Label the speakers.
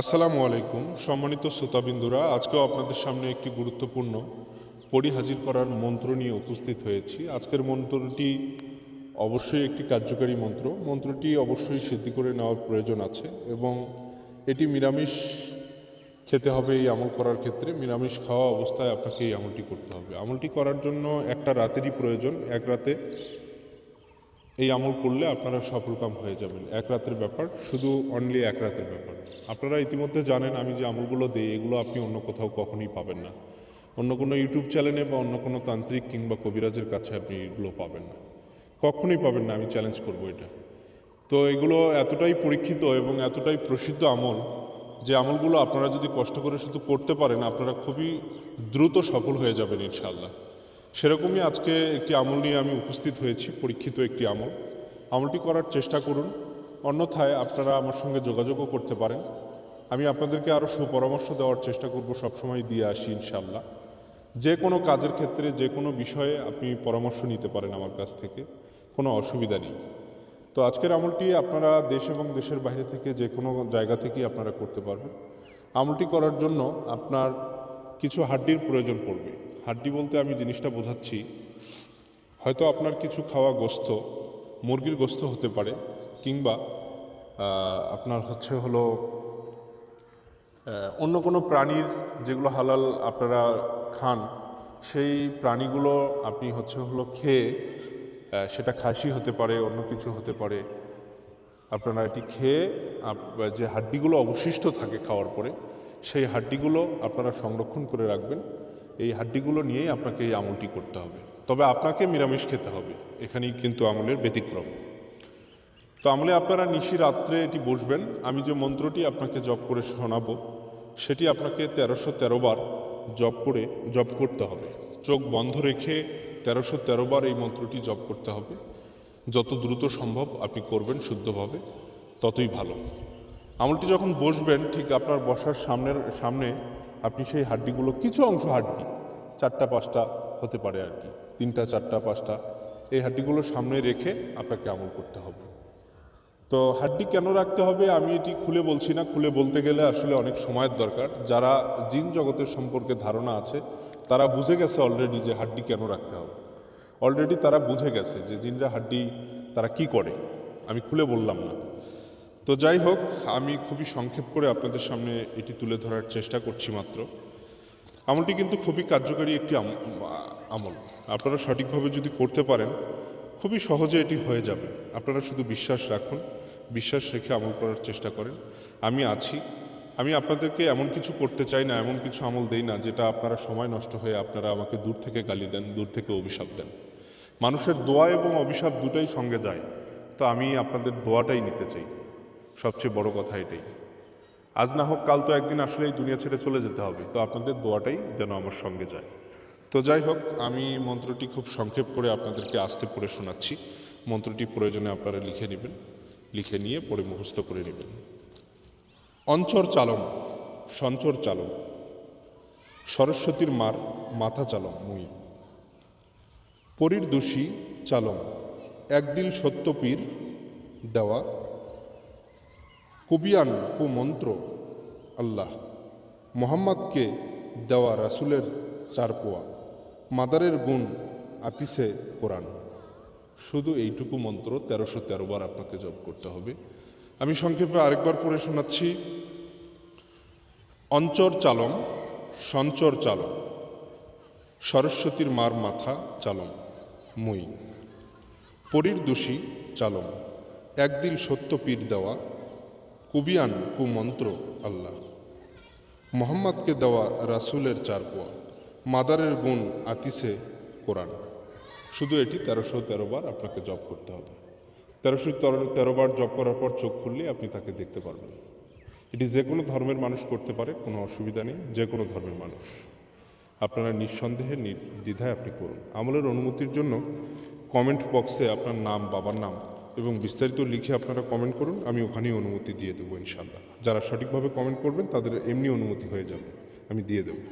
Speaker 1: আসসালামু আলাইকুম, সম্মানিত শ্রোতাবিন্দুরা, আজকেও আপনাদের সামনে একটি গুরুত্বপূর্ণ পড়ি হাজির করার মন্ত্র নিয়ে উপস্থিত হয়েছি। আজকের মন্ত্রটি অবশ্যই একটি কার্যকারী মন্ত্র। মন্ত্রটি অবশ্যই সিদ্ধি করে নেওয়ার প্রয়োজন আছে এবং এটি নিরামিষ খেতে হবে এই আমল করার ক্ষেত্রে। নিরামিষ খাওয়া অবস্থায় আপনাকে এই আমলটি করতে হবে। আমলটি করার জন্য একটা রাতেরই প্রয়োজন। এক রাতে এই আমল করলে আপনারা সফলকাম হয়ে যাবেন। এক রাতের ব্যাপার, শুধু অনলি এক রাতের ব্যাপার। আপনারা ইতিমধ্যে জানেন আমি যে আমলগুলো দিই, এগুলো আপনি অন্য কোথাও কখনোই পাবেন না। অন্য কোনো ইউটিউব চ্যানেলে বা অন্য কোনো তান্ত্রিক কিংবা কবিরাজের কাছে আপনি এগুলো পাবেন না। কখনোই পাবেন না, আমি চ্যালেঞ্জ করব এটা। তো এগুলো এতটাই পরীক্ষিত এবং এতটাই প্রসিদ্ধ আমল যে আমলগুলো আপনারা যদি কষ্ট করে শুধু করতে পারেন, আপনারা খুবই দ্রুত সফল হয়ে যাবেন ইনশাআল্লাহ। সেরকমই আজকে একটি আমল নিয়ে আমি উপস্থিত হয়েছি, পরীক্ষিত একটি আমল। আমলটি করার চেষ্টা করুন, অন্যথায় আপনারা আমার সঙ্গে যোগাযোগও করতে পারেন। আমি আপনাদেরকে আরও সুপরামর্শ দেওয়ার চেষ্টা করব, সবসময় দিয়ে আসি ইনশাআল্লাহ। যে কোনো কাজের ক্ষেত্রে, যে কোনো বিষয়ে আপনি পরামর্শ নিতে পারেন আমার কাছ থেকে, কোনো অসুবিধা নেই। তো আজকের আমলটি আপনারা দেশ এবং দেশের বাইরে থেকে যে কোনো জায়গা থেকেই আপনারা করতে পারবেন। আমলটি করার জন্য আপনার কিছু হাড্ডির প্রয়োজন পড়বে। হাড্ডি বলতে আমি জিনিসটা বোঝাচ্ছি। হয়তো আপনার কিছু খাওয়া গোস্ত, মুরগির গোস্ত হতে পারে, কিংবা আপনার হচ্ছে হলো অন্য কোনো প্রাণীর যেগুলো হালাল আপনারা খান, সেই প্রাণীগুলো আপনি হচ্ছে হলো খেয়ে সেটা খাসি হতে পারে, অন্য কিছু হতে পারে। আপনারা এটি খেয়ে যে হাড্ডিগুলো অবশিষ্ট থাকে খাওয়ার পরে, সেই হাড্ডিগুলো আপনারা সংরক্ষণ করে রাখবেন। এই হাড্ডিগুলো নিয়েই আপনাকে এই আমলটি করতে হবে। তবে আপনাকে নিরামিষ খেতে হবে। এখানেই কিন্তু আমলের ব্যতিক্রম। তো আমলে আপনারা নিশি রাত্রে এটি বসবেন। আমি যে মন্ত্রটি আপনাকে জপ করে শোনাবো, সেটি আপনাকে তেরোশো তেরো বার জপ করে জপ করতে হবে। চোখ বন্ধ রেখে তেরোশো তেরো বার এই মন্ত্রটি জপ করতে হবে। যত দ্রুত সম্ভব আপনি করবেন শুদ্ধভাবে, ততই ভালো। আমলটি যখন বসবেন, ঠিক আপনার বসার সামনের, সামনে আপনি সেই হাড্ডিগুলো কিছু অংশ হাড্ডি, চারটা, পাঁচটা হতে পারে আর কি, তিনটা, চারটা, পাঁচটা, এই হাড্ডিগুলো সামনে রেখে আপনাকে আমল করতে হবে। তো হাড্ডি কেন রাখতে হবে আমি এটি খুলে বলছি না, খুলে বলতে গেলে আসলে অনেক সময়ের দরকার। যারা জিন জগতের সম্পর্কে ধারণা আছে, তারা বুঝে গেছে অলরেডি যে হাড্ডি কেন রাখতে হবে। অলরেডি তারা বুঝে গেছে যে জিনরা হাড্ডি তারা কি করে, আমি খুলে বললাম না। তো যাই হোক, আমি খুবই সংক্ষেপ করে আপনাদের সামনে এটি তুলে ধরার চেষ্টা করছি মাত্র। আমলটি কিন্তু খুবই কার্যকারী একটি আমল। আপনারা সঠিকভাবে যদি করতে পারেন, খুবই সহজে এটি হয়ে যাবে। আপনারা শুধু বিশ্বাস রাখুন, বিশ্বাস রেখে আমল করার চেষ্টা করেন। আমি আছি। আমি আপনাদেরকে এমন কিছু করতে চাই না, এমন কিছু আমল দেই না, যেটা আপনারা সময় নষ্ট হয়ে আপনারা আমাকে দূর থেকে গালি দেন, দূর থেকে অভিশাপ দেন। মানুষের দোয়া এবং অভিশাপ দুটাই সঙ্গে যায়। তো আমি আপনাদের দোয়াটাই নিতে চাই। সবচেয়ে বড় কথা এটাই। আজ না হোক, কাল তো একদিন আসলে এই দুনিয়া ছেড়ে চলে যেতে হবে। তো আপনাদের দোয়াটাই যেন আমার সঙ্গে যায়। তো যাই হোক, আমি মন্ত্রটি খুব সংক্ষেপ করে আপনাদেরকে আস্তে পড়ে শোনাচ্ছি। মন্ত্রটি প্রয়োজনে আপনারা লিখে নেবেন। লিখে নিয়ে পরে মুখস্থ করে নেবেন। অঞ্চর চালম, সঞ্চর চালম। সরস্বতীর মার, মাথা চালম, মুই। পরীর দোষী, চালম। একদিল সত্যপীর দেওয়া কুবিয়ান কুমন্ত্র আল্লাহ। মোহাম্মদকে দেওয়া রাসুলের চার পোয়া মাদারের গুণ আতিসে কোরআন। শুধু এইটুকু মন্ত্র তেরোশো তেরো বার আপনাকে জপ করতে হবে। আমি সংক্ষেপে আরেকবার পড়ে শোনাচ্ছি। অঞ্চর চালম, সঞ্চর চালম। সরস্বতীর মার মাথা চালম, মই। পরীর দোষী চালম। একদিন সত্য পীর দেওয়া কুবিয়ান কুমন্ত্র আল্লাহ। মোহাম্মদকে দেওয়া রাসুলের চার পোয়া মাদারের গুণ আতিসে কোরআন। শুধু এটি তেরোশো তেরো বার আপনাকে জপ করতে হবে। তেরোশো তেরো বার জপ করার পর চোখ খুললে আপনি তাকে দেখতে পারবেন। এটি যে কোনো ধর্মের মানুষ করতে পারে, কোনো অসুবিধা নেই, যে কোনো ধর্মের মানুষ। আপনারা নিঃসন্দেহে দ্বিধায় আপনি করুন। আমলের অনুমতির জন্য কমেন্ট বক্সে আপনার নাম, বাবার নাম এবং বিস্তারিত লিখে আপনারা কমেন্ট করুন, আমি ওখানেই অনুমতি দিয়ে দেবো ইনশাল্লাহ যারা সঠিকভাবে কমেন্ট করবেন, তাদের এমনি অনুমতি হয়ে যাবে। আমি দিয়ে দেবো।